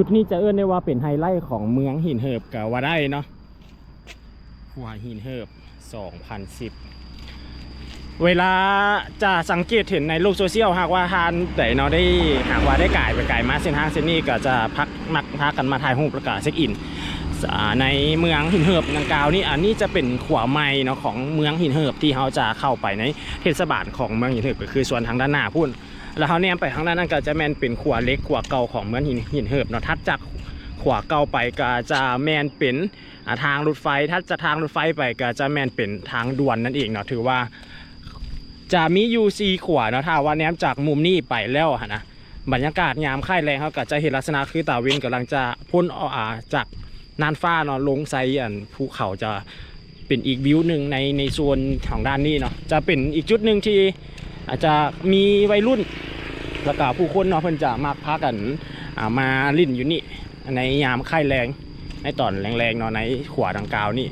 จุดนี้จะเอื้อนได้ว่าเป็นไฮไลท์ของเมืองหินเหิบกับว่าได้เนาะหัวหินเหิบ 2010 เวลาจะสังเกตเห็นในโลกโซเชียลหากว่าทานแต่เนาะได้หากว่าได้ก่ายไปก่ายมาเส้นทางเส้นนี้ก็จะพักมักพากันมาถ่ายรูปแล้วก็เช็คอินในเมืองหินเหิบดังกล่าวนี่อันนี้จะเป็นขวาไม้เนาะของเมืองหินเหิบที่เขาจะเข้าไปในเทศบาลของเมืองหินเหิบก็คือส่วนทางด้านหน้าพุ่น แล้วเขาแนมไปทางด้านนั้นก็จะแมนเป็นขวาเล็กขวาเก่าของเมืองหินหินเหิบเนาะทัดจากขวาเก่าไปก็จะแมนเป็นทางรถไฟถ้าจะทางรถไฟไปก็จะแมนเป็นทางด่วนนั่นเองเนาะถือว่าจะมียูซีขวาเนาะถ้าว่าแนมจากมุมนี้ไปแล้วนะบรรยากาศยามค่ายแรงเขาก็จะเห็นลักษณะคือตาวินกำลังจะพ่นออกอ่าจากน่านฟ้าเนาะลงไซอันภูเขาจะเป็นอีกวิวหนึ่งในในโซนของด้านนี้เนาะจะเป็นอีกจุดหนึ่งที่อาจจะมีวัยรุ่น แล้วก็ผู้คนเนาะเพิ่นจะมักพากันมาลิ่นอยู่นี่ ในยามค่ายแรง ในตอนแรงๆเนาะในขวาดังกล่าวนี่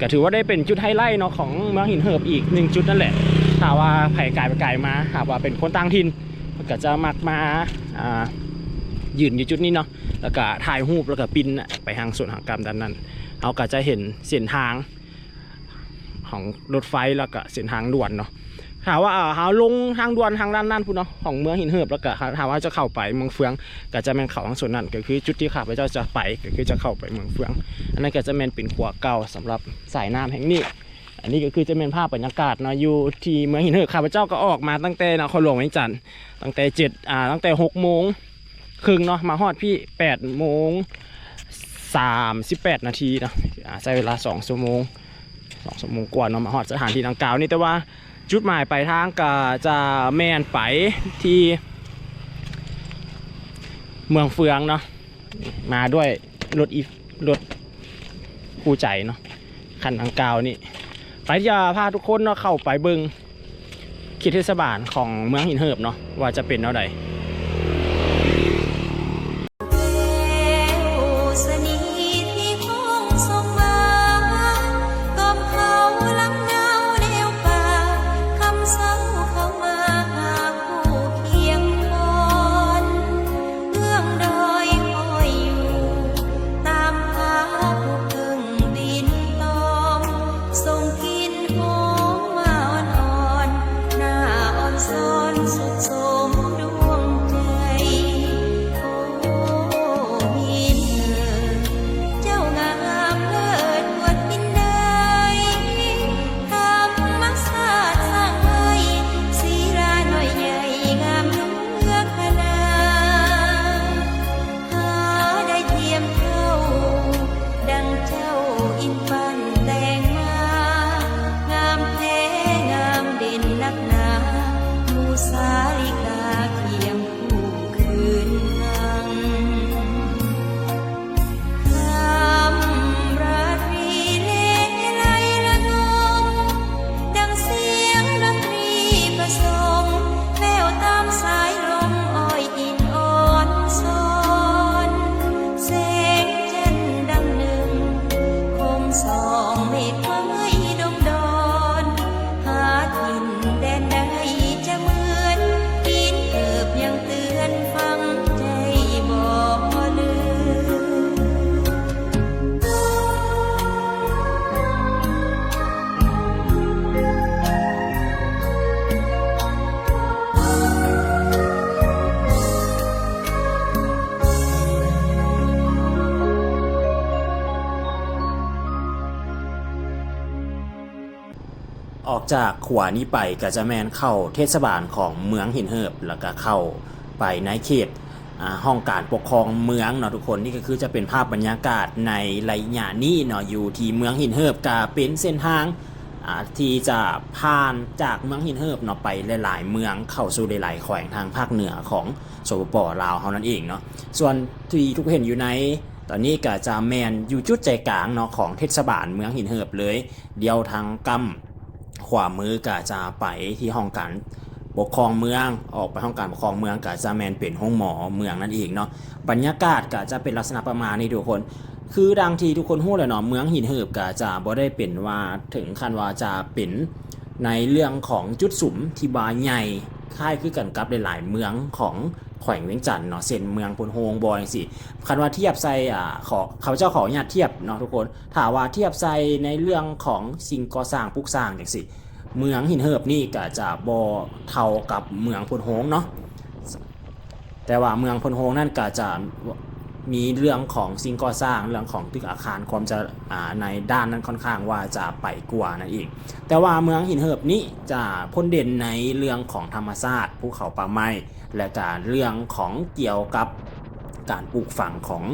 ก็ถือว่าได้เป็นจุดไฮไลท์เนาะของเมืองหินเหิบอีกหนึ่งจุดนั่นแหละถ้าว่าไผ่ไก่ไปไก่มาหากว่าเป็นคนต่างถิ่นก็จะมักมาายืนอยู่จุดนี้เนาะแล้วก็ถ่ายรูปแล้วก็ปิ้นไปทางส่วนหางกรรมด้านนั้นเราก็จะเห็นเส้นทางของรถไฟแล้วก็เส้นทางด่วนเนาะ ถามว่าอ่าเขาลงทางด่วนทางด้านนั้นพูนเนาะของเมืองหินเหิบแล้วก็ถามว่าจะเข้าไปเมืองเฟือง ก็จะแมนเข้าทางส่วนนั้นก็คือจุดที่ข้าพเจ้าจะไปก็คือจะเข้าไปเมืองเฟือง อันนั้นก็จะแมนเป็นขัวเก่าสำหรับสายน้ำแห่งนี้ อันนี้ก็คือจะเป็นภาพบรรยากาศเนาะอยู่ที่เมืองหินเหิบข้าพเจ้าก็ออกมาตั้งแต่นครหลวงวียงจันทร์ตั้งแต่เจ็ดอ่าตั้งแต่หกโมงครึ่งเนาะมาฮอดพี่แปดโมงสามสิบแปดนาทีเนาะใช้เวลาสองชั่วโมง สองชั่วโมงกว่าเนาะมาฮอดสถานที่ดังกล่าวนี่แต่ว่าจุดหมายปลายทางก็จะแม่นไปที่เมืองเฟืองเนาะมาด้วยรถอีรถคู่ใจเนาะคันดังกล่าวนี่ไปจะพาทุกคนเนาะเข้าไปเบิงเขตเทศบาลของเมืองหินเหิบเนาะว่าจะเป็นเท่าใด จากขวานี้ไปก็จะแมนเข้าเทศบาลของเมืองหินเหิบแล้วก็เข้าไปในเขตห้องการปกครองเมืองเนาะทุกคนนี่ก็คือจะเป็นภาพบรรยากาศในระยะนี้เนาะอยู่ที่เมืองหินเหิบก็เป็นเส้นทางที่จะผ่านจากเมืองหินเหิบเนาะไปหลายๆเมืองเข้าสู่หลายๆแขวงทางภาคเหนือของสปปลาวเท่านั้นเองเนาะส่วนที่ทุกคนเห็นอยู่ในตอนนี้ก็จะแมนอยู่จุดใจกลางเนาะของเทศบาลเมืองหินเหิบเลย เดียวทางกำ ขวามือก็จะไปที่ห้องการปกครองเมืองออกไปห้องการปกครองเมืองก็จะแมนเป็นห้องหมอเมืองนั่นเองเนาะบรรยากาศก็จะเป็นลักษณะประมาณนี้ทุกคน คือดังที่ทุกคนพูดเลยเนาะเมืองหินเหิบก็จะบ่ได้เป็นว่าถึงขั้นว่าจะเป็นในเรื่องของจุดสุมที่บาใหญ่คล้ายคือกันกับหลายๆเมืองของ ขวงเวียงจันทน์เนาะเส้นเมืองพนโฮงบอยสิคันว่าเทียบใส่อ่าขอข้าพเจ้าขออนุญาตเทียบเนาะทุกคนถ้าว่าเทียบใส่ในเรื่องของสิ่งก่อสร้างปลูกสร้างจังสิเมืองหินเหิบนี่ก็จะบอเท่ากับเมืองพนโฮงเนาะแต่ว่าเมืองพนโฮงนั่นก็จะ มีเรื่องของสิ่งก่อสร้างเรื่องของตึกอาคารความจะในด้านนั้นค่อนข้างว่าจะไปกว่านั่นเองแต่ว่าเมืองหินเหิบนี้จะพ้นเด่นในเรื่องของธรรมชาติภูเขาป่าไม้และการเรื่องของเกี่ยวกับการปลูกฝังของ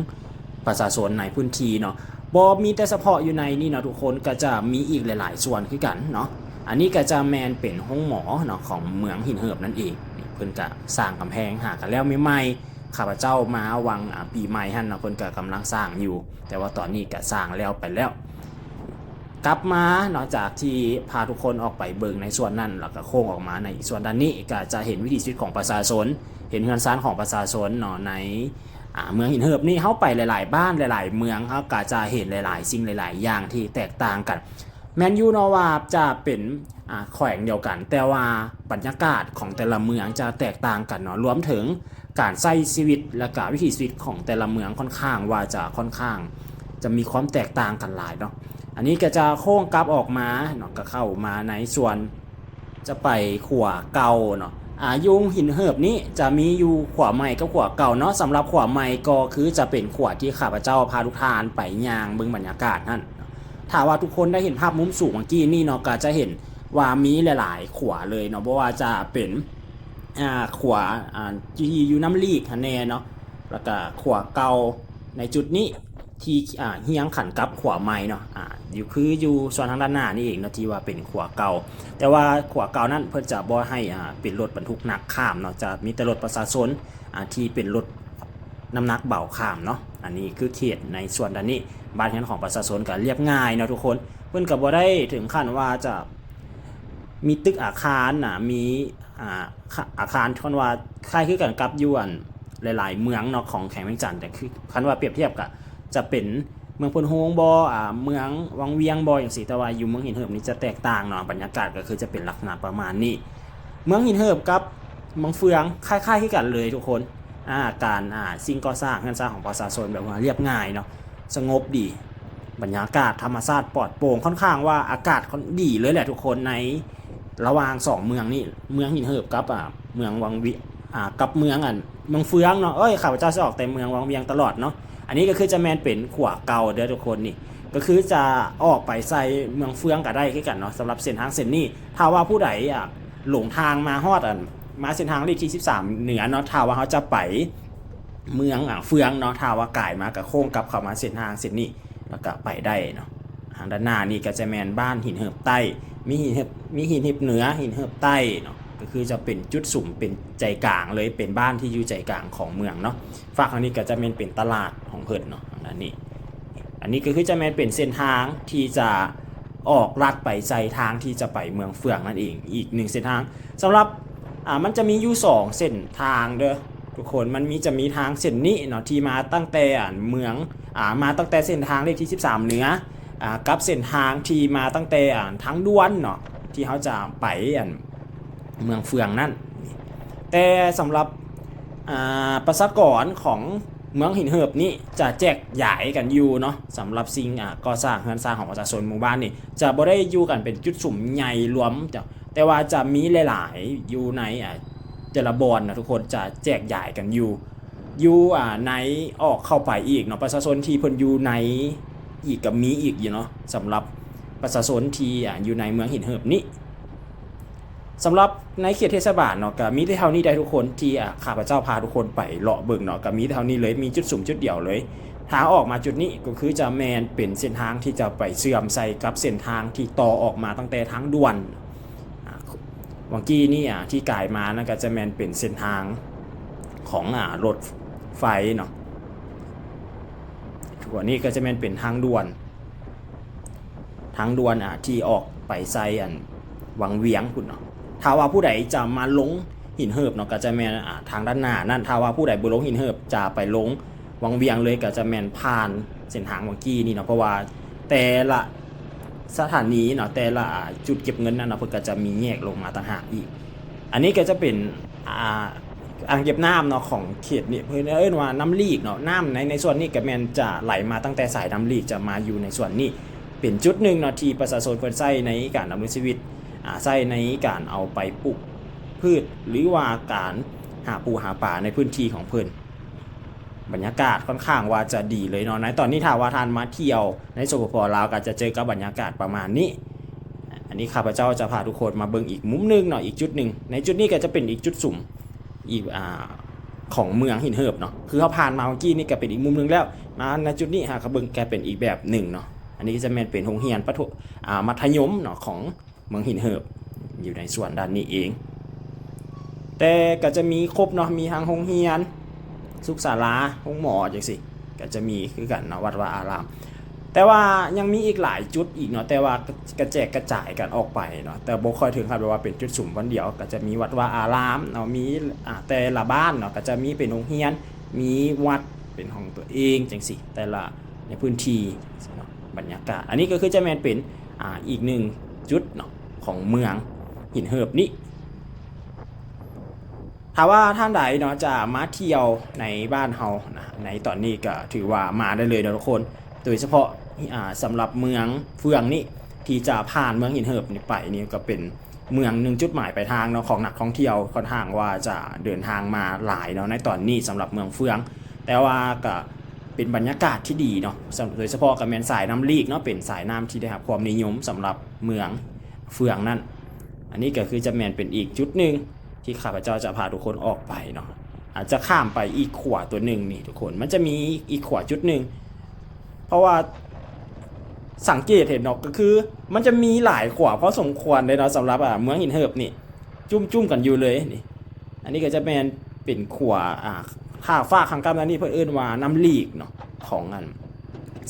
ประชาชนในพื้นที่เนาะบอมีแต่เฉพาะอยู่ในนี่เนาะทุกคนก็จะมีอีกหลาย ๆ ส่วนคือกันเนาะอันนี้ก็จะแมนเป็นห้องหมอเนาะของเมืองหินเหิบนั่นเองเพิ่นก็สร้างกำแพงหากันแล้วไม่ไหม่ ข้าพเจ้ามาวังปีใหม่ฮั่นนะเพิ่นก็กำลังสร้างอยู่ แต่ว่าตอนนี้ก็สร้างแล้วไปแล้ว กลับมานอกจากที่พาทุกคนออกไปเบิงในส่วนนั้นแล้วก็โค้งออกมาในส่วนด้านนี้ก็จะเห็นวิถีชีวิตของประชาชน เห็นเฮือนซานของประชาชนเนาะในเมืองหินเหิบนี่เข้าไปหลาย ๆ บ้านหลาย ๆ เมืองเขาก็จะเห็นหลาย ๆ สิ่งหลาย ๆ อย่างที่แตกต่างกันแมนยูนาะว่าจะเป็น แขวงเดียวกัน แต่ว่าบรรยากาศของแต่ละเมืองจะแตกต่างกันเนาะรวมถึงการใช้ชีวิตและก็วิถีชีวิตของแต่ละเมืองค่อนข้างว่าจะค่อนข้าง จะมีความแตกต่างกันหลายเนาะอันนี้ก็จะโค้งกลับออกมาเนาะก็เข้ามาในส่วนจะไปขวาเก่าเนาะอายุงหินเหิบนี้จะมีอยู่ขวาใหม่กับขวาเก่าเนาะสำหรับขวาใหม่ก็คือจะเป็นขวาที่ข้าพเจ้าพาทุกทานไปย่างเบิ่งบรรยากาศนั่นถ้าว่าทุกคนได้เห็นภาพมุมสูงเมื่อกี้นี่เนาะก็จะเห็น ว่ามีหลาย ๆ ขวาเลยเนาะเพราะว่าจะเป็นอ่าขวาอ่าที่อยู่น้ำลีกฮันแน่เนาะแล้วก็ขวาเก่าในจุดนี้ที่อ่าเฮียงขันกับขวาไม้เนาะอ่าอยู่คืออยู่ส่วนทางด้านหน้านี่เองเนาะที่ว่าเป็นขวาเก่า แต่ว่าขวาเก่านั้นเพิ่นจะบ่ให้อ่าเป็นรถบรรทุกหนักข้ามเนาะจะมีแต่รถประชาชนอ่าที่เป็นรถน้ำหนักเบาข้ามเนาะอันนี้คือเขตในส่วนด้านนี้บ้านเรือนของประชาชนก็เรียบง่ายเนาะทุกคน เพิ่อนก็บ่ได้ถึงขั้นว่าจะ มีตึกอาคารนะมีอ่าอาคารที่ว่าคล้ายคือกันกับยวนหลาย ๆ เมืองเนาะของแข่งเวียงจันแต่คือคันว่าเปรียบเทียบกับจะเป็นเมืองพนโฮงบออ่าเมืองวังเวียงบออย่างสีต่ว่าอยู่เมืองหินเหิบนี่จะแตกต่างเนาะบรรยากาศก็คือจะเป็นลักษณะประมาณนี้ เมืองหินเหิบกับเมืองเฟืองคล้ายๆกันเลยทุกคนอ่าการอ่าสิ่งก่อสร้างงานสร้างของประชาชนแบบว่าเรียบง่ายเนาะสงบดี บรรยากาศธรรมชาติปลอดโปร่งค่อนข้างว่าอากาศดีเลยแหละทุกคนใน ระหว่างสองเมืองนี่เมืองหินเหิบกับอ่าเมืองวังเวียอ่ากับเมืองอันเมืองเฟืองเนาะเอ้ยข้าพเจ้าจะออกแต่เมืองวังเวียงตลอดเนาะอันนี้ก็คือจะแมนเป็นขวาเก่าเด้อทุกคนนี่ก็คือจะออกไปใส่เมืองเฟืองก็ได้คือกันเนาะสำหรับเส้นทางเส้นนี้ถ้าว่าผู้ใดอะหลงทางมาฮอดอันมาเส้นทางเลขที่13 เหนือเนาะถ้าว่าเขาจะไปเมืองอะเฟืองเนาะถ้าว่ากายมากับโค้งกลับเข้ามาเส้นทางเส้นนี้แล้วก็ไปได้เนาะ ด้านหน้านี่ก็จะแมนบ้านหินเหิบใต้ มีหินเหิบมีหินเหิบเหนือหินเหิบใต้เนาะก็คือจะเป็นจุดสุ่มเป็นใจกลางเลยเป็นบ้านที่อยู่ใจกลางของเมืองเนาะฝั่งทางนี้ก็จะเป็นเป็นตลาดของเพิ่นเนาะอันนี้ อันนี้ก็คือจะเป็นเส้นทางที่จะออกลัดไปใจทางที่จะไปเมืองเฟืองนั่นเอง อีกหนึ่งเส้นทางสำหรับอ่ามันจะมีอยู่สองเส้นทางเด้อทุกคนมันมีจะมีทางเส้นนี้เนาะที่มาตั้งแต่เมืองอ่ามาตั้งแต่เส้นทางเลขที่ 13 เหนือ กับเส้นทางที่มาตั้งแต่อ่าทางด่วนเนาะที่เขาจะไปอ่าเมืองเฟืองนั่น แต่สำหรับประชากรของเมืองหินเหิบนี่จะแจกใหญ่กันอยู่เนาะสำหรับสิ่งอ่าก่อสร้างเฮือนสร้างของประชาชนหมู่บ้านนี่จะบ่ได้อยู่กันเป็นจุดสุ่มใหญ่รวมแต่แต่ว่าจะมีหลายๆอยู่ในอ่าแต่ละบอนนะทุกคนจะแจกใหญ่กันอยู่อยู่อ่าในออกเข้าไปอีกเนาะประชาชนที่เพิ่นอยู่ใน อีกกับมีอีกอยู่เนาะสำหรับประชาชนที่อ่าอยู่ในเมืองหินเหิบนี้สำหรับในเขตเทศบาลเนาะก็มีแต่เท่านี้ได้ทุกคนที่ข้าพเจ้าพาทุกคนไปเลาะเบิ่งเนาะก็มีเท่านี้เลยมีจุดสุ่มจุดเดียวเลยทางออกมาจุดนี้ก็คือจะแมนเป็นเส้นทางที่จะไปเชื่อมใส่กับเส้นทางที่ต่อออกมาตั้งแต่ทางด่วนวังกี้นี่อะที่กายมานะก็จะแมนเป็นเส้นทางของอ่ารถไฟเนาะ ส่วนนี้ก็จะแมนเป็นทางด่วน ทางด่วนอะที่ออกไปใส่อันวังเวียงคุณเนาะถ้าว่าผู้ใดจะมาลงหินเหิบเนาะก็จะแมนอ่าทางด้านหน้านั่นถ้าว่าผู้ใดบ่ลงหินเหิบจะไปลงวังเวียงเลยก็จะแมนผ่านเส้นทางวังกี้นี่เนาะเพราะว่าแต่ละสถานีเนาะแต่ละจุดเก็บเงินนั่นเนาะเพิ่นก็จะมีแยกลงมาต่างหากอีก อันนี้ก็จะเป็นอ่า อ่างเก็บน้ำเนาะของเขตนี่เพิ่นเอิ้นว่าน้ำลีกเนาะน้ำในในส่วนนี้ก็แมนจะไหลมาตั้งแต่สายน้ำลีกจะมาอยู่ในส่วนนี้ เป็นจุดหนึ่งเนาะที่ประชาชนเพิ่นใช้ในการดำเนินชีวิตอ่าใช้ในการเอาไปปลูกพืชหรือว่าการหาปูหาปลาในพื้นที่ของเพิ่นบรรยากาศค่อนข้างว่าจะดีเลยเนาะในตอนนี้ถ้าว่าทานมาเที่ยวในสปปลาวก็จะเจอกับบรรยากาศประมาณนี้ อันนี้ข้าพเจ้าจะพาทุกคนมาเบิ่งอีกมุมหนึงเนาะอีกจุดหนึ่งในจุดนี้ก็จะเป็นอีกจุดสุ่ม อีกอ่าของเมืองหินเหิบเนาะคือเขาผ่านมาเมื่อกี้นี่ก็เป็นอีกมุมหนึงแล้ว มาในจุดนี้ฮะเขาเบิ่งแกเป็นอีกแบบหนึ่งเนาะอันนี้จะแม่นเป็นโรงเรียนประถมอ่ามัธยมเนาะของเมืองหินเหิบอยู่ในส่วนด้านนี้เอง แต่ก็จะมีครบเนาะมีทางโรงเรียนสุขศาลาห้องหมอจังสิก็จะมีคือกันเนาะวัดวาอาราม แต่ว่ายังมีอีกหลายจุดอีกเนาะแต่ว่ากระแจกกระจายกันออกไปเนาะแต่บ่ค่อยถึงครับว่าเป็นจุดสุ่มวันเดียว ก็จะมีวัดว่าอารามเนาะมีอ่าแต่ละบ้านเนาะก็จะมีเป็นโรงเรียน มีวัดเป็นของตัวเองจังสิแต่ละในพื้นที่เนาะบรรยากาศ อันนี้ก็คือจะแมนเป็นอ่าอีกหนึ่งจุดเนาะของเมืองหินเหิบนี้ถ้าว่าท่านใดเนาะจะมาเที่ยวในบ้านเฮานะในตอนนี้ก็ถือว่ามาได้เลยทุกคน โดยเฉพาะ อ่าสำหรับเมืองเฟืองนี่ที่จะผ่านเมืองหินเหิบนี่ไปนี่ก็เป็นเมืองหนึ่งจุดหมายปลายทางเนาะของนักท่องเที่ยวค่อนข้างว่าจะเดินทางมาหลายเนาะในตอนนี้สำหรับเมืองเฟือง แต่ว่าก็เป็นบรรยากาศที่ดีเนาะโดยเฉพาะกับแมนสายน้ำลีกเนาะเป็นสายน้ำที่ได้รับความนิยมสำหรับเมืองเฟืองนั่น อันนี้ก็คือจะแมนเป็นอีกจุดหนึ่งที่ข้าพเจ้าจะพาทุกคนออกไปเนาะอาจจะข้ามไปอีกขวาตัวหนึ่งนี่ทุกคนมันจะมีอีกขวาจุดหนึ่งเพราะว่า สังเกตเห็นเนาะก็คือ มันจะมีหลายขวาเพราะสมควรเลยเนาะสำหรับอ่าเมืองหินเหิบนี่ จุ่มจุ่มๆกันอยู่เลยนี่ อันนี้ก็จะแมนเป็นขวาอ่าข้าฟ้าข้างกำนั้นนี่เพื่นเอิ้นว่าน้ำลีกเนาะของอัน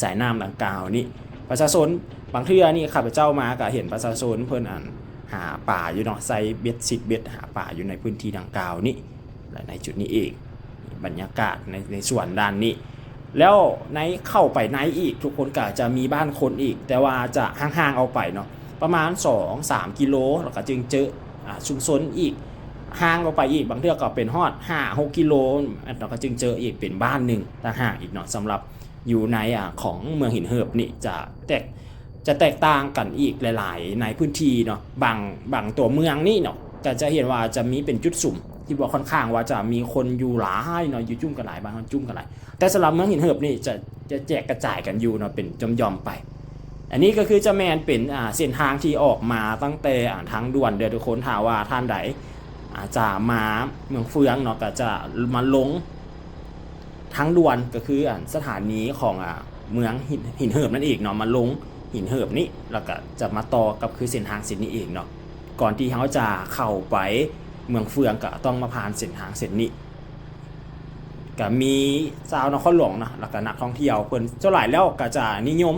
สายน้ำดังกล่าวนี่ประชาชนบางเทื่อนี่ข้าพเจ้ามาก็เห็นประชาชนเพิ่อนอันหาป่าอยู่เนาะใส่เบ็ดสิดเบ็ดหาป่าอยู่ในพื้นที่ดังกล่าวนี้และในจุดนี้เองบรรยากาศในในส่วนด้านนี้ แล้วในเข้าไปในอีก ทุกคนก็จะมีบ้านคนอีก แต่ว่าจะห่างๆเอาไปเนาะประมาณ 2-3 กิโลแล้วก็จึงเจอชุมชนอีกห่างออกไปอีกบางเทื่อก็เป็นฮอด5 6กิโลแล้วก็จึงเจออีกเป็นบ้านหนึ่งต่างหากอีกเนาะสำหรับอยู่ในอ่าของเมืองหินเหิบนี่จะแตกจะแตกต่างกันอีกหลาย ๆ ในพื้นที่เนาะบางบางตัวเมืองนี่เนาะก็จะเห็นว่าจะมีเป็นจุดสุ่ม ที่บอกค่อนข้างว่าจะมีคนอยู่หลายเนาะอยู่จุ่มกันหลายบ้านจุ่มกันหลายแต่สำหรับเมืองหินเหิบนี่จะจะแจกกระจายกันอยู่เนาะเป็นจอมๆไป อันนี้ก็คือจะแมนเป็นอ่าเส้นทางที่ออกมาตั้งแต่อ่าทางด่วนเดือทุกคนถามว่าท่านใดอาจจะมาเมืองเฟืองเนาะก็จะมาลงทางด่วนก็คืออ่าสถานีของอ่าเมืองหินหินเหิบนั่นเองเนาะมาลงหินเหิบนี่แล้วก็จะมาต่อกับคือเส้นทางเส้นนี้เองเนาะก่อนที่เขาจะเข้าไป เมืองเฟืองก็ต้องมาผ่านเส้นทางเส้นนี้ก็มีชาวนครหลวงนะแล้วก็นักท่องเที่ยวเพิ่นเจ้าหลายแล้วก็จะนิยม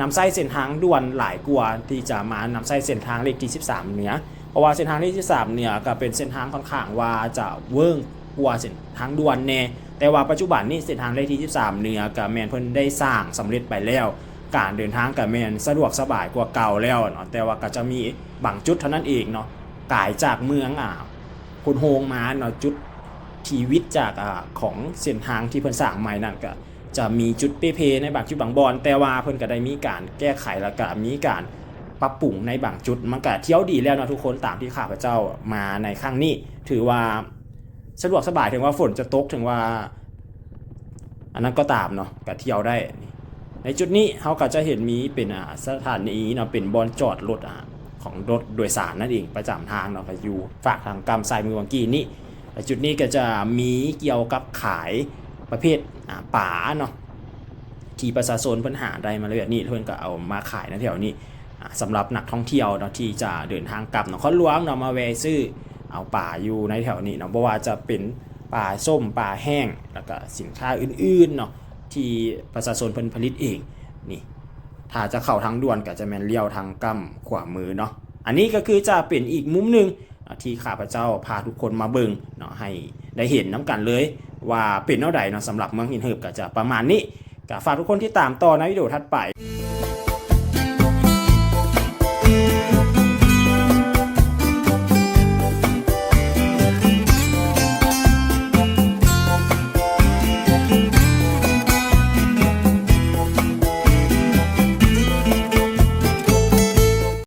นำไส้เส้นทางด่วนหลายกว่าที่จะมานำไส้เส้นทางเลขที่13เหนือเพราะว่าเส้นทางเลขที่13เหนือก็เป็นเส้นทางค่อนข้างว่าจะเวิ้งกว่าเส้นทางด่วนแน่แต่ว่าปัจจุบันนี้เส้นทางเลขที่13เหนือกับแมนเพิ่นได้สร้างสำเร็จไปแล้ว การเดินทางกับแมนสะดวกสบายกว่าเก่าแล้วเนาะแต่ว่าก็จะมีบางจุดเท่านั้นเองเนาะกายจากเมืองอ่า พุนโฮงมาเนาะจุดชีวิตจากอ่าของเส้นทางที่เพิ่นสร้างใหม่นั่นก็จะมีจุดเปเพในบางจุดบางบอนแต่ว่าเพิ่นก็ได้มีการแก้ไขแล้วก็มีการปรับปรุงในบางจุดมันก็เที่ยวดีแล้วเนาะทุกคนตามที่ข้าพเจ้ามาในครั้งนี้ ถือว่าสะดวกสบายถึงว่าฝนจะตกถึงว่า อันนั้นก็ตามเนาะก็เที่ยวได้ ในจุดนี้เขาก็จะเห็นมีเป็นสถานีเนาะเป็นบอลจอดรถอ่า ของรถโดยสารนั่นเองประจำทางเนาะก็อยู่ฝากทางกำสายมือวังกี้นี่จุดนี้ก็จะมีเกี่ยวกับขายประเภทป่าเนาะที่ประชาชนเพิ่นหาไดมาเลยแบบนี้เพิ่นก็เอามาขายในะแถวนี้อ่าสำหรับนักท่องเที่ยวเนาะที่จะเดินทางกลับเนาะเขาหลวงเนาะมาแวซื้อเอาป่าอยู่ในแถวนี้เนาะเพราะว่าจะเป็นป่าส้มป่าแห้งแล้วก็สินค้าอื่นๆเนาะที่ประชาชนเพิ่นผลิตเอง ถ้าจะเข้าทางด่วนก็จะแมนเลี้ยวทางกำขวามือเนาะอันนี้ก็คือจะเป็นอีกมุมหนึ่งที่ข้าพเจ้าพาทุกคนมาเบิงเนาะให้ได้เห็นน้กันเลย ว่าเป็นเท่าใดเนาะสำหรับเมืองหินเหิบก็จะประมาณนี้ก็ฝากทุกคนที่ตามต่อในวิดีโอถัดไป